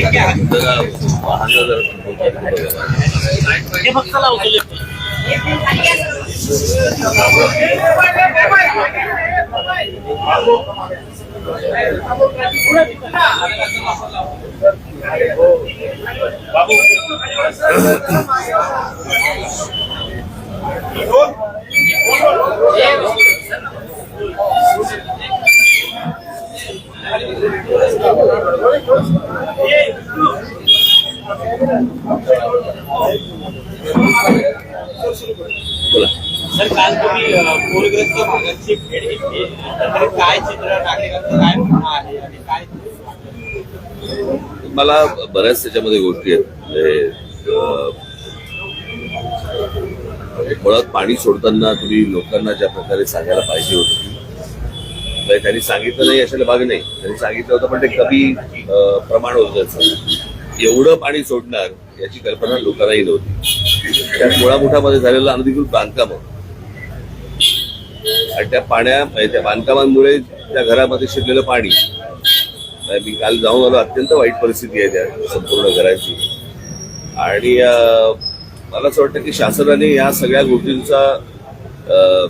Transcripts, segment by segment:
जरा वाहनं जरा थांबवतात. हे फक्त लावलेले बोला सर काल तुम्ही पूरग्रस्त भागाची भेट घेतली. काय चित्र नागरिकांचं काय म्हणणं आहे आणि काय मला बऱ्याच त्याच्यामध्ये गोष्टी आहेत. म्हणजे मुळात पाणी सोडताना तुम्ही लोकांना ज्या प्रकारे सांगायला पाहिजे होतं म्हणजे त्यांनी सांगितलं नाही अशाला भाग नाही. त्यांनी सांगितलं होतं पण ते कमी प्रमाण होतं त्याचं. एवढं पाणी सोडणार याची कल्पना लोकांनाही नव्हती. त्या मुळामुठामध्ये झालेलं अनधिकृत बांधकाम. आणि त्या पाण्या म्हणजे त्या बांधकामांमुळे त्या घरामध्ये शिरलेलं पाणी. मी काल जाऊन आलो अत्यंत वाईट परिस्थिती आहे त्या संपूर्ण घराची. आणि मला असं वाटतं की शासनाने या सगळ्या गोष्टींचा अं,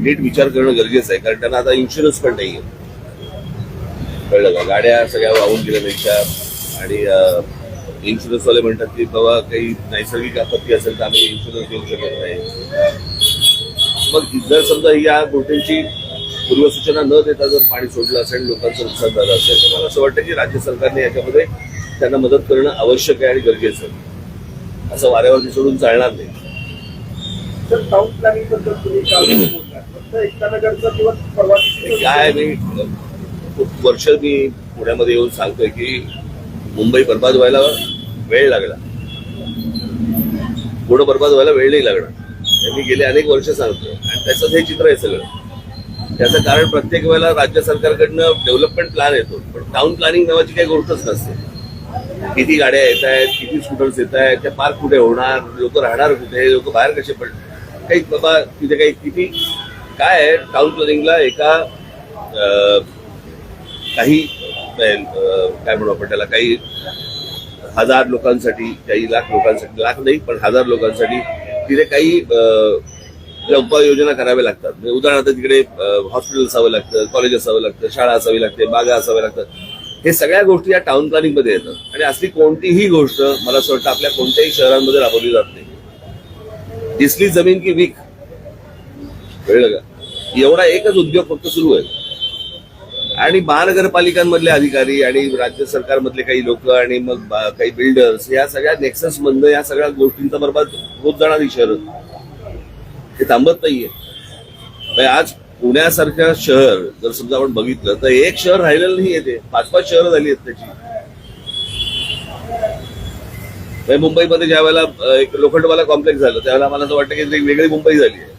नीट विचार करणं गरजेचं आहे कारण त्यांना आता इन्शुरन्स पण नाही कळलं का? गाड्या सगळ्या वाहून गेल्या त्यांच्या आणि इन्शुरन्सवाले म्हणतात की बाबा काही नैसर्गिक आपत्ती असेल तर आम्ही इन्शुरन्स देऊ शकत नाही. मग जर समजा या गोष्टींची पूर्वसूचना न देता जर पाणी सोडलं असेल लोकांचं नुकसान झालं असेल तर मला असं वाटतं की राज्य सरकारने याच्यामध्ये त्यांना मदत करणं आवश्यक आहे आणि गरजेचं आहे. असं वाऱ्यावरती सोडून चालणार नाही. काय मी खूप वर्ष मी पुण्यामध्ये येऊन सांगतोय की मुंबई बर्बाद व्हायला वेळ लागला. पुढं बर्बाद व्हायला वेळ नाही लागणार मी गेले अनेक वर्ष सांगतोय. आणि त्याचं हे चित्र आहे सगळं. त्याचं कारण प्रत्येक वेळेला राज्य सरकारकडनं डेव्हलपमेंट प्लॅन येतो. पण टाउन प्लॅनिंग नावाची काही गोष्टच नसते. किती गाड्या येत आहेत किती स्कूटर्स येत आहेत त्या पार्क कुठे होणार लोक राहणार कुठे लोक बाहेर कसे पडणार? काही बाबा तिथे काही किती काय आहे? टाउन प्लॅनिंगला एका काही काय म्हणू आपण त्याला काही हजार लोकांसाठी काही लाख लोकांसाठी लाख नाही पण हजार लोकांसाठी तिथे काही उपाययोजना कराव्या लागतात. म्हणजे उदाहरणार्थ तिकडे हॉस्पिटल असावं लागतं कॉलेज असावं लागतं शाळा असावी लागते बागा असाव्या लागतात. हे सगळ्या गोष्टी या टाउन प्लॅनिंगमध्ये येतात. आणि असली कोणतीही गोष्ट मला असं वाटतं आपल्या कोणत्याही शहरांमध्ये राबवली जात नाही. दिसली जमीन की वीक. कळलं का? एवढा एकच उद्योग फक्त सुरू आहे. आणि महानगरपालिकांमधले अधिकारी आणि राज्य सरकारमधले काही लोक आणि मग काही बिल्डर्स या सगळ्या नेक्सस बंद या सगळ्या गोष्टींचा बरोबर होत जाणारी शहर हे थांबत नाहीये. म्हणजे आज पुण्यासारखं शहर जर समजा आपण बघितलं तर एक शहर राहिलेलं नाही येते पाच पाच शहरं झाली आहेत त्याची. म्हणजे मुंबईमध्ये ज्या वेळेला एक लोखंडवाला कॉम्प्लेक्स झालं त्यावेळेला मला असं वाटतं की एक वेगळी मुंबई झाली आहे.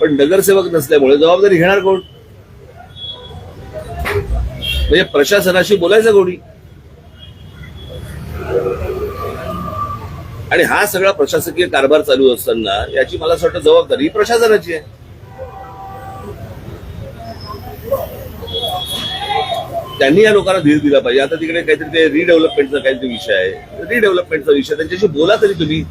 पण नगरसेवक नसल्यामुळे जबाबदारी घेणार कोण? म्हणजे प्रशासनाशी बोलायचं कोणी? आणि हा सगळा प्रशासकीय कारभार चालू असताना याची मला असं वाटतं जबाबदारी प्रशासनाची आहे. त्यांनी या लोकांना धीर दिला पाहिजे. आता तिकडे काहीतरी ते रिडेव्हलपमेंटचा काहीतरी विषय आहे. रिडेव्हलपमेंटचा विषय त्यांच्याशी बोला तरी तुम्ही.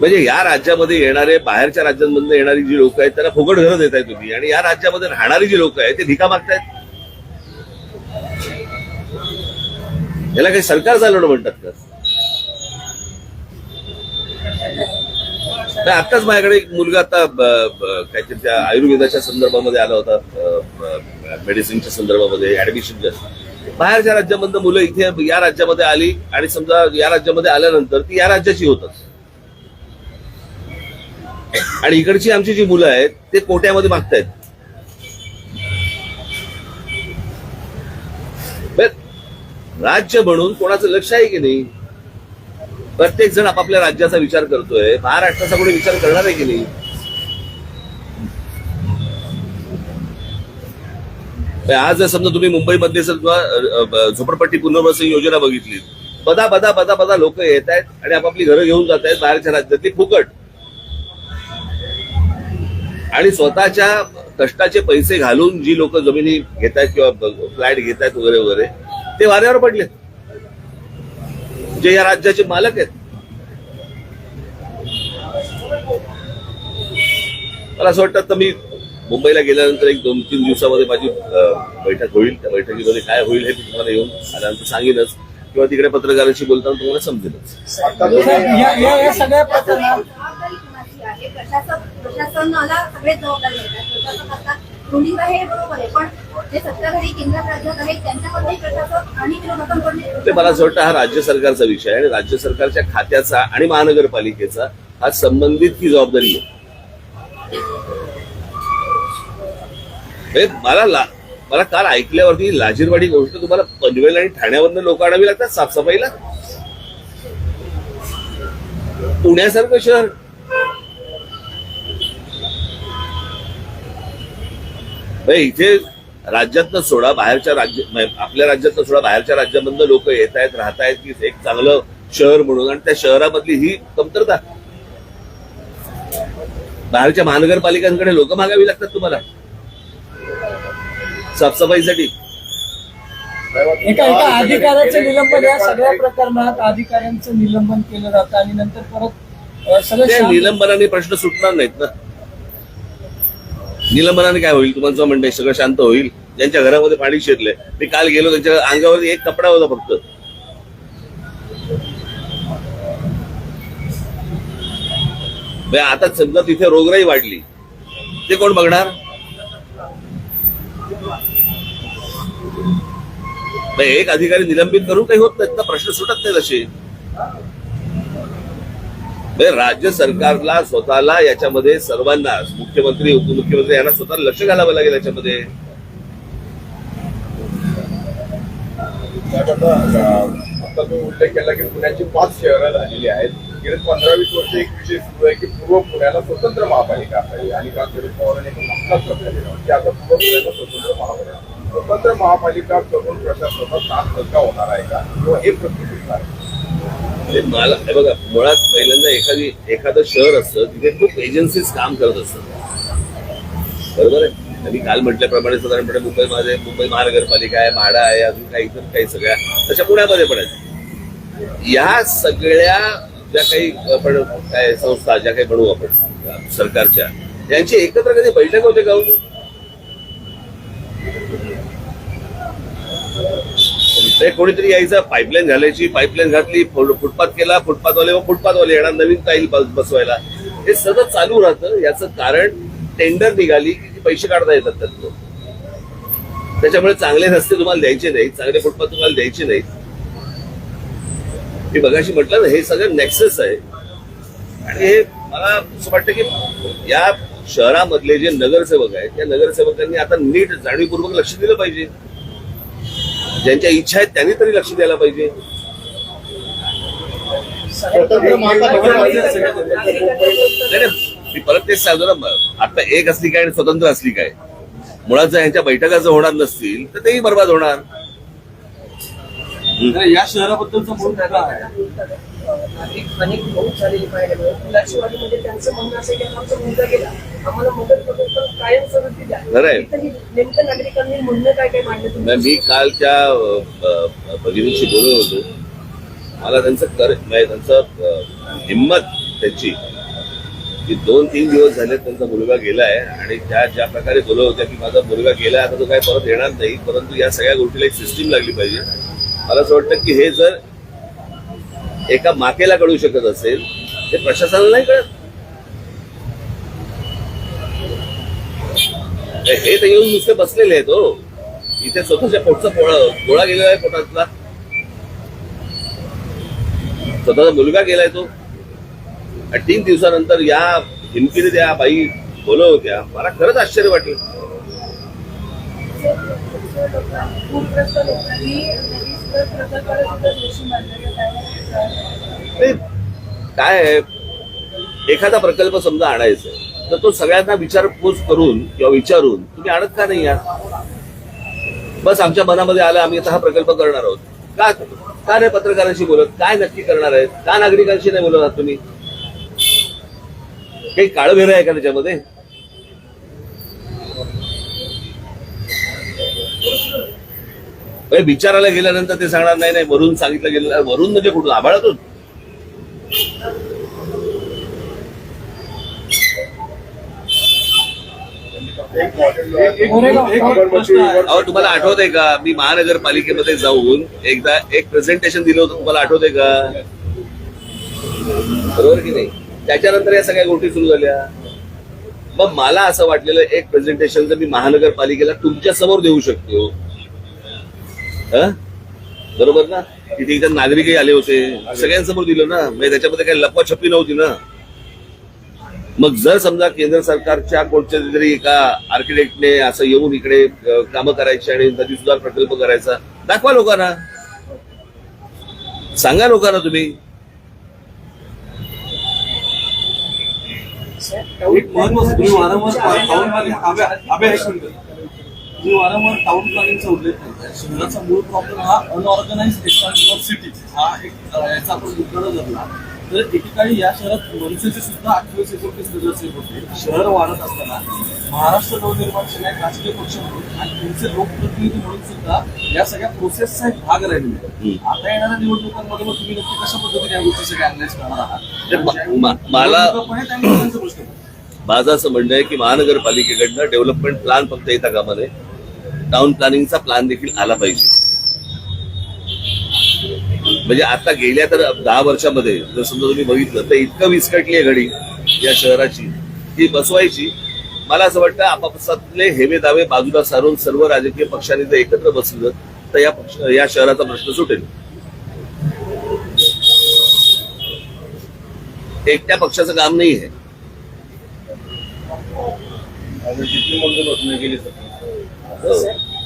म्हणजे या राज्यामध्ये येणारे बाहेरच्या राज्यांमधून येणारी जी लोक आहेत त्यांना फुकट घरं देताय तुम्ही. आणि या राज्यामध्ये राहणारी जी लोक आहेत ते भिका मागतायत. याला काही सरकार चालवणं म्हणतात का? आत्ताच माझ्याकडे एक मुलगा आता काहीतरी त्या आयुर्वेदाच्या संदर्भामध्ये आला होता मेडिसिनच्या संदर्भामध्ये ऍडमिशनच्या बाहेरच्या राज्यामधनं मुलं इथे या राज्यामध्ये आली आणि समजा या राज्यामध्ये आल्यानंतर ती या राज्याची होतात आणि इकडची आमची जी मुलं आहेत ते कोट्यामध्ये मागतायत. राज्य म्हणून कोणाचं लक्ष आहे की नाही? प्रत्येक जण आपापल्या राज्याचा विचार करतोय महाराष्ट्राचा कोणी विचार करणार आहे की नाही? आज जर समजा तुम्ही मुंबईमध्ये जर झोपडपट्टी पुनर्वसन योजना बघितली बदा बदा बदा बदा लोक येत आहेत आणि आपापली घरं घेऊन जात आहेत बाहेरच्या राज्यातली फुकट. आणि स्वतःच्या कष्टाचे पैसे घालून जी लोक जमिनी घेत आहेत किंवा फ्लॅट घेत आहेत वगैरे वगैरे ते वाऱ्यावर पडले जे या राज्याचे मालक आहेत. मला असं वाटतं मी मुंबईला गेल्यानंतर एक दोन तीन दिवसामध्ये माझी बैठक होईल. त्या बैठकीमध्ये काय होईल हे तुम्हाला येऊन आल्यानंतर सांगेनच. किंवा तिकडे पत्रकारांशी बोलताना तुम्हाला समजेलच आहे. प्रशासक प्रशासनाला सगळे जबाबदारी घेतात प्रशासन आता रुढीवर हे बरोबर आहे. पण जे सत्ताधारी केंद्रात राज्यात आहेत त्यांच्यामध्ये प्रशासक आणि विरोधकांकडे ते मला असं वाटतं हा राज्य सरकारचा विषय आहे आणि राज्य सरकारच्या खात्याचा आणि महानगरपालिकेचा हा संबंधित ही जबाबदारी आहे. म्हणजे मला मला काल ऐकल्यावरती लाजीरवाडी गोष्ट तुम्हाला पनवेल आणि ठाण्यावरनं लोक आणावी लागतात साफसफाईला? पुण्यासारखं शहर इथे राज्यातनं सोडा बाहेरच्या राज्य आपल्या राज्यातनं सोडा बाहेरच्या राज्यामधनं लोक येत आहेत राहत आहेत की एक चांगलं शहर म्हणून. आणि त्या शहरामधली ही कमतरता. बाहेरच्या महानगरपालिकांकडे लोक मागावी लागतात तुम्हाला. साफसफाईसाठी. एका एका अधिकाऱ्याचं निलंबन या सगळ्या प्रकरणात अधिकाऱ्यांचं निलंबन केलं जातं आणि नंतर परत सगळं निलंबनाने प्रश्न सुटणार नाहीत ना. निलंबनाने काय होईल? तुम्हाला म्हणणं सगळं शांत होईल ज्यांच्या घरामध्ये पाणी शिरलंय मी काल गेलो त्यांच्या अंगावर एक कपडा होता फक्त. म्हणजे आता समजा तिथे रोगराई वाढली. ते कोण बघणार? एक अधिकारी निलंबित करून काही होत नाहीत ना प्रश्न सुटत नाही तसे राज्य सरकारला स्वतःला याच्यामध्ये सर्वांना मुख्यमंत्री उपमुख्यमंत्री यांना स्वतः लक्ष घालावं लागेल याच्यामध्ये. आता तुम्ही उल्लेख केला की पुण्याची पाच शहरं झालेली आहेत. गेले पंधरा वीस वर्ष एक विषय सुरू आहे की पूर्व पुण्याला स्वतंत्र महापालिका असावी आणि काल शरद पवारांनी की म्हणजे आता पूर्व पुण्याला स्वतंत्र महापालिका. स्वतंत्र महापालिका करून प्रशासनाचा ताण हलका होणार आहे का? किंवा हे प्रश्न आहे मला हे बघा मुळात पहिल्यांदा एखादी एखादं शहर असतं तिथे खूप एजन्सीज काम करत असतात. बरोबर आहे? मी काल म्हटल्याप्रमाणे साधारणपणे मुंबईमध्ये मुंबई महानगरपालिका आहे म्हाडा आहे अजून काही इतर काही सगळ्या तशा पुण्यामध्ये पण आहेत. या सगळ्या ज्या काही आपण काय संस्था ज्या काही म्हणू आपण सरकारच्या यांची एकत्र कधी बैठक होते का हो? ते कोणीतरी यायचं पाईपलाईन घालायची पाईपलाईन घातली फुटपाथ केला फुटपाथवाले व फुटपाथवाले येणार नवीन टाईल बसवायला. हे सतत चालू राहतं. याचं कारण टेंडर निघाली की पैसे काढता येतात त्यातलं त्याच्यामुळे चांगले रस्ते तुम्हाला द्यायचे नाहीत चांगले फुटपाथ तुम्हाला द्यायचे नाहीत. मी बघाशी म्हटलं ना हे सगळं नेक्सेस आहे. आणि हे मला असं वाटतं की या शहरामधले जे नगरसेवक आहेत त्या नगरसेवकांनी आता नीट जाणीवपूर्वक लक्ष दिलं पाहिजे. ज्यांच्या इच्छा आहेत त्यांनी तरी लक्ष द्यायला पाहिजे. मी परत तेच सांगतो ना आता एक असली काय आणि स्वतंत्र असली काय. मुळात जर यांच्या बैठका जर होणार नसतील तर तेही बर्बाद होणार. या शहराबद्दलचा अनेक अनेक बहुत झालेली पाहिजे लक्षवादीमध्ये त्यांचं म्हणणं असं की आमचा मुलगा गेला आम्हाला मदत करतो पण कायम स्वरूपी द्या खरं आहे. इथं नेमकं नागरिकांनी म्हणणं काय काय मांडलं तुम्ही? नाही, मी काल त्या अ, भगिनीशी बोलत होतो. मला त्यांचं कर म्हणजे त्यांचं अ, हिंमत त्याची की दोन तीन दिवस झाले त्यांचा मुलगा गेलाय आणि त्या ज्या प्रकारे बोलत होत्या की माझा मुलगा गेलाय आता तो काय परत येणार नाही परंतु या सगळ्या गोष्टीला एक सिस्टीम लागली पाहिजे. मला असं वाटतं की हे जर एका माकेला कळू शकत असेल ते प्रशासनाला नाही कळत. हे तर येऊन नुसते बसलेले आहेत हो. इथे स्वतःच्या पोटचा पोळा गोळा गेलेला आहे पोटातला. स्वतःचा मुलगा गेलाय तो. तीन दिवसानंतर या हिमकीने त्या बाई बोलव होत्या. मला खरंच आश्चर्य वाटलं. होता लोकांनी काय आहे? एखादा प्रकल्प समजा आणायचा तर तो सगळ्यांना विचारपूस करून किंवा विचारून तुम्ही आणत का नाही आहात? बस आमच्या मनामध्ये आलं आम्ही आता हा प्रकल्प करणार आहोत. का का नाही पत्रकारांशी बोलत? काय नक्की करणार आहेत? का नागरिकांशी नाही बोलत आहात तुम्ही? काही काळभेर आहे का त्याच्यामध्ये? विचारायला गेल्यानंतर ते सांगणार नाही नाही वरून सांगितलं गेलं वरून म्हणजे कुठून? आभाळातून. अहो तुम्हाला आठवत आहे का? मी महानगरपालिकेमध्ये जाऊन एकदा एक प्रेझेंटेशन दिलं होतं तुम्हाला आठवत आहे का? बरोबर की नाही? त्याच्यानंतर या सगळ्या गोष्टी सुरू झाल्या. मग मला असं वाटलेलं एक प्रेझेंटेशन जर मी महानगरपालिकेला तुमच्यासमोर देऊ शकतो. बरोबर ना? तिथे इथे नागरिकही आले होते. सगळ्यांसमोर दिलं ना? म्हणजे त्याच्यामध्ये काही लपवाछपी नव्हती ना? मग जर समजा केंद्र सरकारच्या कोणत्या तरी एका आर्किटेक्टने असं येऊन इकडे कामं करायची आणि नदी सुधार प्रकल्प करायचा दाखवा लोकांना. सांगा लोकांना तुम्ही. एक महत्वाचं तुम्ही वारंवार टाउन प्लॅनिंग आबे तुम्ही वारंवार टाउन प्लॅनिंगचा उल्लेख करताय. शहराचा मूळ प्रॉब्लेम हा अनऑर्गनाइज एक्सपान्शन ऑफ सिटी हा एक याचा आपण मुद्दा धरला. तर एकेकाळी या शहरात मनसेचे सुद्धा अठ्ठावीस एकोणतीस नगरसेवक होते. शहर वाढत असताना महाराष्ट्र नवनिर्माण सेना एक राजकीय पक्ष म्हणून आणि तुमचे लोकप्रतिनिधी म्हणून सुद्धा या सगळ्या प्रोसेसचा एक भाग राहिलेला. आता येणाऱ्या निवडणुकांमध्ये मग तुम्ही नक्की कशा पद्धतीने या गोष्टी सगळ्या अनालाइज करणार आहात? ते म- म- मला. माझं असं म्हणणं आहे की महानगरपालिकेकडनं डेव्हलपमेंट प्लॅन फक्त येता कामा नये टाउन प्लॅनिंगचा प्लॅन देखील आला पाहिजे. म्हणजे आता गेल्या तर दहा वर्षामध्ये जर समजा तुम्ही बघितलं तर इतकं विस्कटली आहे घडी या शहराची. ती बसवायची. मला असं वाटतं आपापसातले हेवे दावे बाजूला सारून सर्व राजकीय पक्षांनी जर एकत्र बसलं तर या पक्ष या शहराचा प्रश्न सुटेल. एकट्या पक्षाचं काम नाही आहे.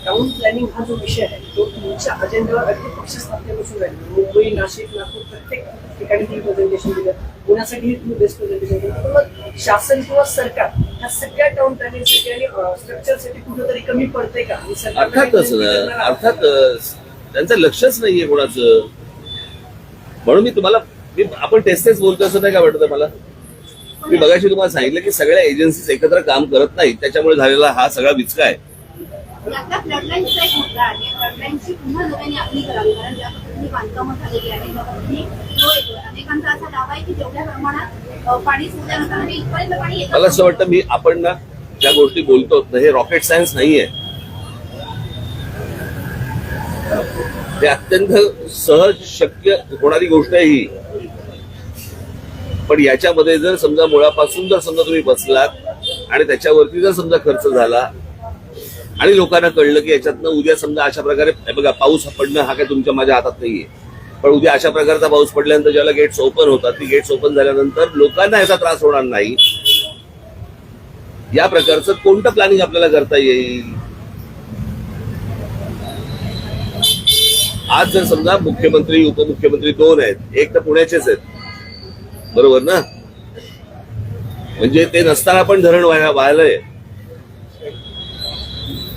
टाउन प्लॅनिंग हा जो विषय आहे तो तुमच्या अजेंड्यावर अगदी पक्ष स्थापनेपासून राहील मुंबई नाशिक नागपूर प्रत्येक ठिकाणी तुम्ही प्रेझेंटेशन दिलं पुण्यासाठी तुम्ही बेस्ट प्रेझेंटेशन दिलं पण मग शासन किंवा सरकार ह्या सगळ्या टाउन प्लॅनिंगसाठी आणि स्ट्रक्चरसाठी कुठेतरी कमी पडते का अर्थातच अर्थातच त्यांचं लक्षच नाहीये कोणाचं म्हणून मी तुम्हाला मी आपण टेस्ट टेस्ट बोलतो असं नाही का वाटतं मला मी बघायची तुम्हाला सांगितलं की सगळ्या एजन्सीज एकत्र काम करत नाहीत त्याच्यामुळे झालेला हा सगळा विचका आहे आता फ्लडलाईनचा एक मुद्दा आहे. फ्लडलाईनची पुन्हा नव्याने आपली करावी कारण ज्या पद्धतीने बांधकामं झालेली आहे त्या पद्धतीने अनेकांचा असा दावा आहे की जेवढ्या प्रमाणात पाणी सोडल्यानंतर म्हणजे इथपर्यंत पाणी मला असं वाटतं मी आपण ना ज्या गोष्टी बोलतो हे रॉकेट सायन्स नाहीये. हे अत्यंत सहज शक्य होणारी गोष्ट आहे ही. पण याच्यामध्ये जर समजा मुळापासून जर समजा तुम्ही बसलात आणि त्याच्यावरती जर समजा खर्च झाला आणि लोकांना कळलं की याच्यातनं उद्या समजा अशा प्रकारे बघा पाऊस पडणं हा काय तुमच्या माझ्या हातात नाहीये. पण उद्या अशा प्रकारचा पाऊस पडल्यानंतर ज्याला गेट्स ओपन होतात ती गेट्स ओपन झाल्यानंतर लोकांना याचा त्रास होणार नाही. या प्रकारचं कोणतं प्लॅनिंग आपल्याला करता येईल? आज जर समजा मुख्यमंत्री उपमुख्यमंत्री दोन आहेत एक तर पुण्याचेच आहेत. बरोबर ना? म्हणजे ते नसताना पण धरण व्हायला व्हायलंय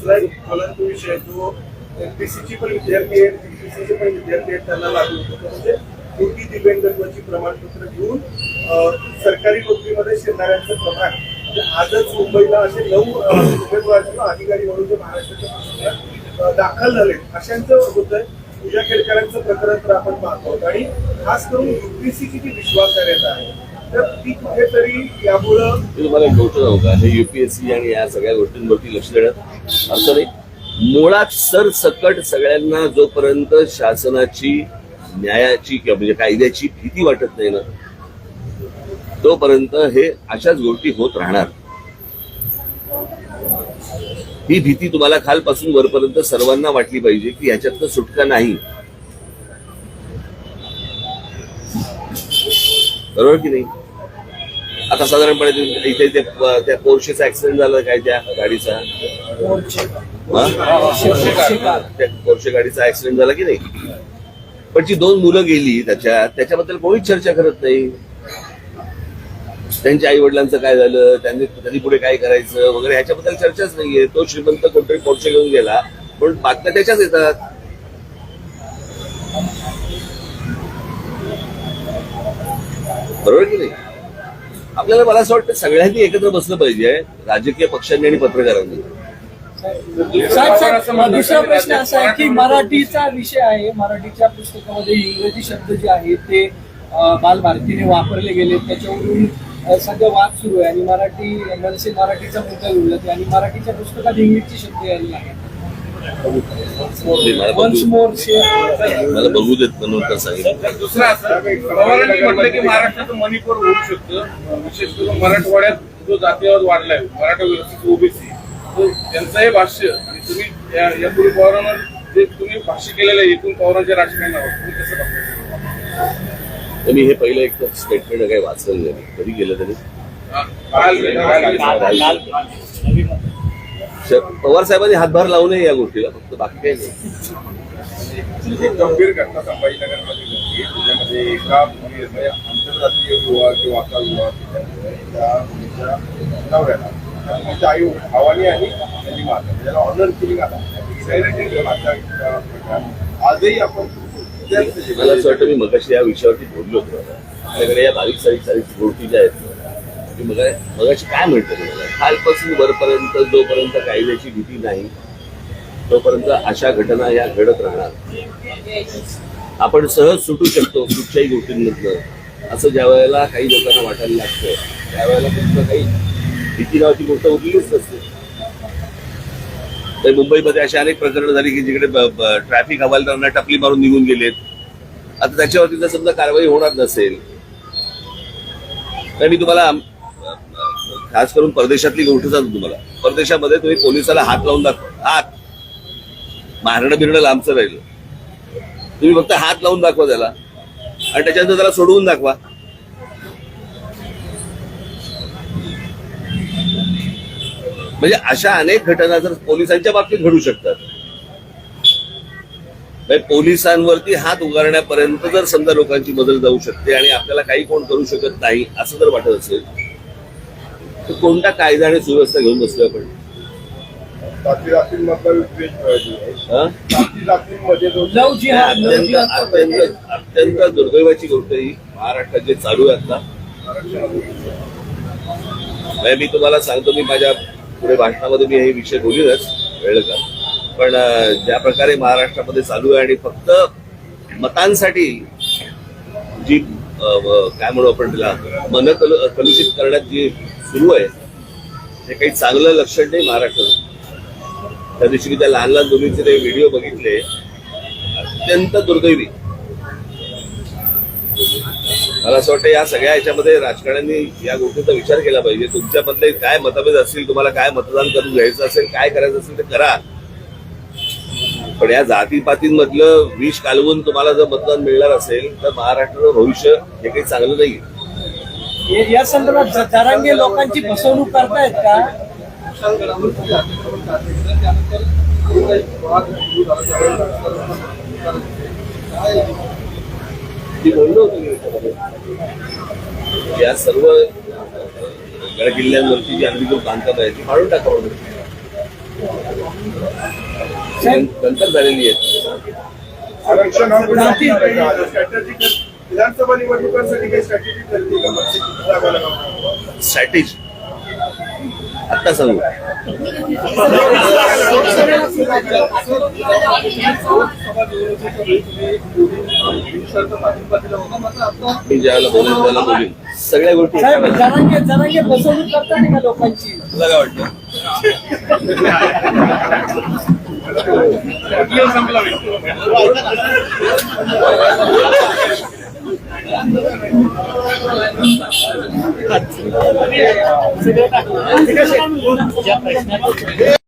दुसरा एक ज्वलंत विषय जो एमपीसीची पण विद्यार्थी आहेत एमपीसीचे पण विद्यार्थी आहेत त्यांना लागू होतो. तो म्हणजे मोठी दिव्यांगत्वाची प्रमाणपत्र घेऊन सरकारी नोकरीमध्ये शिरणाऱ्यांचं प्रमाण. म्हणजे आजच मुंबईला असे नऊ उमेदवार किंवा अधिकारी म्हणून जे महाराष्ट्राच्या दाखल झाले अशांचं होत आहे पूजा खेडकरांचं प्रकरण तर आपण पाहतो आहोत. आणि खास करून युपीसीची जी विश्वासार्हता आहे तर ती कुठेतरी यामुळं तुम्हाला एक गोष्ट सांगू का? हे युपीएससी आणि या सगळ्या गोष्टींवरती लक्ष देण्यात अर्थ नाही. मुळात सरसकट सगळ्यांना जोपर्यंत शासनाची न्यायाची किंवा म्हणजे कायद्याची भीती वाटत नाही ना तोपर्यंत हे अशाच गोष्टी होत राहणार. ही भीती तुम्हाला खालपासून वरपर्यंत सर्वांना वाटली पाहिजे की ह्याच्यातनं सुटका नाही. बरोबर की नाही? आता साधारणपणे इथे ते त्या पोर्शेचा ऍक्सिडेंट झाला काय त्या गाडीचा? त्या पोर्शे गाडीचा ऍक्सिडेंट झाला की नाही? पण जी दोन मुलं गेली त्याच्यात त्याच्याबद्दल कोणीच चर्चा करत नाही. त्यांच्या आई वडिलांचं काय झालं? त्यांनी त्यांनी पुढे काय करायचं? वगैरे ह्याच्याबद्दल चर्चाच नाहीये. तो श्रीमंत कोणतरी पोर्शे घेऊन गेला पण बातम्या त्याच्याच येतात. बरोबर की नाही? आपल्याला मला असं वाटतं सगळ्यांनी एकत्र बसलं पाहिजे राजकीय पक्षांनी आणि पत्रकारांनी. साहेब साहेब दुसरा प्रश्न असा आहे की मराठीचा विषय आहे मराठीच्या पुस्तकामध्ये इंग्रजी शब्द जे आहेत ते बालभारतीने वापरले गेले त्याच्यावरून सध्या वाद सुरू आहे आणि मराठी मनसे मराठीचा मुद्दा उडला आणि मराठीच्या पुस्तकात इंग्लिशचे शब्द यायला लागले. वन्स मोर मला बघू देत म्हणून तर सांगितलं. दुसरं असं पवारांनी म्हटलं की महाराष्ट्राचं मणिपूर होऊ शकतं. विशेष करून मराठवाड्यात जो जातीयवाद वाढलाय मराठा विरोधी ओबीसी तो त्यांचं हे भाष्य. आणि तुम्ही या- यापूर्वी पवारांना जे तुम्ही भाष्य केलेलं आहे एकूण पवारांच्या राजकारणावर तुम्ही कसं बघता तर मी हे पहिलं एक स्टेटमेंट काही वाचलं नाही. कधी गेलं तरी? काल काल- पवार साहेबांनी हातभार लावू नये या गोष्टीला फक्त बाकी काही नाही. एक गंभीर घटना संभाजीनगरमध्ये घडली. त्याच्यामध्ये एका मुली- म्हणजे आंतरराष्ट्रीय विवाह किंवा विवाह त्या नवऱ्याला आई भावानी आणि त्यांनी त्याला ऑनर आला प्रकार. आजही आपण मला असं वाटतं मी मगाशी या विषयावरती बोललो होतो. आपल्याकडे या बारीक सारीक सारीक गोष्टी ज्या आहेत की मग मगाशी काय म्हणतो तुम्हाला कालपासून वरपर्यंत जोपर्यंत कायद्याची भीती नाही तोपर्यंत अशा घटना या घडत राहणार. आपण सहज सुटू शकतो कुठच्याही गोष्टींमधनं. असं ज्या वेळेला काही लोकांना वाटायला लागतं त्यावेळेला फक्त काही भीती नावाची गोष्ट उरलीच नसते. तर मुंबईमध्ये अशी अनेक प्रकरणं झाली की जिकडे ट्रॅफिक हवालदारांना टपली मारून निघून गेलेत. आता त्याच्यावरती जर समजा कारवाई होणार नसेल तर मी तुम्हाला खास करून परदेशातली गोष्ट सांगतो तुम्हाला. परदेशामध्ये तुम्ही पोलिसाला हात लावून दाखवा. हात. मारणं बिरणं लांबचं राहिलं. तुम्ही फक्त हात लावून दाखवा त्याला. आणि त्याच्यानंतर त्याला सोडवून दाखवा. म्हणजे अशा अनेक घटना जर पोलिसांच्या बाबतीत घडू शकतात. म्हणजे पोलिसांवरती हात उगारण्यापर्यंत जर समजा लोकांची मदत जाऊ शकते आणि आपल्याला काही कोण करू शकत नाही असं जर वाटत असेल तर कोणता कायदा आणि सुव्यवस्था घेऊन बसलोय आपण. हा? अत्यंत जिहाद अत्यंत अत्यंत दुर्दैवाची गोष्ट ही महाराष्ट्रात जे चालू आहे आता म्हणजे मी तुम्हाला सांगतो मी माझ्या पुढे भाषणामध्ये मी हे विषय बोलीनच कळलं का पण ज्या प्रकारे महाराष्ट्रामध्ये चालू आहे आणि फक्त मतांसाठी जी काय म्हणू आपण तिला मन कलु कलुषित करण्यात जी सुरू आहे. हे काही चांगलं लक्षण नाही महाराष्ट्रात त्या दिवशी मी त्या लहान लहान मुलींचे ते व्हिडिओ बघितले. अत्यंत दुर्दैवी. मला असं वाटतं या सगळ्या याच्यामध्ये राजकारण्यांनी या गोष्टीचा विचार केला पाहिजे. तुमच्यामधले काय मतभेद असतील तुम्हाला काय मतदान करून घ्यायचं असेल काय करायचं असेल ते करा. पण या जातीपातींमधलं विष कालवून तुम्हाला जर मतदान मिळणार असेल तर महाराष्ट्राचं भविष्य हे काही चांगलं नाही या संदर्भात जरांगे लोकांची फसवणूक करतायत का. या सर्व गड किल्ल्यांवरची जी अनधिकृत बांधकाम आहे ती फाडून टाका म्हणून नंतर झालेली हा आहे. विधानसभा निवडणुकांसाठी काही स्ट्रॅटेजी ठरली का? स्ट्रॅटेजी आत्ता सांगू. मी ज्यावेळेला बोलेन त्याला बोलीन. सगळ्या गोष्टी साहेब जरांगे जरांगे फसवणूक करताय का लोकांची? तुला काय वाटतं? संपला ज्या प्रश्नात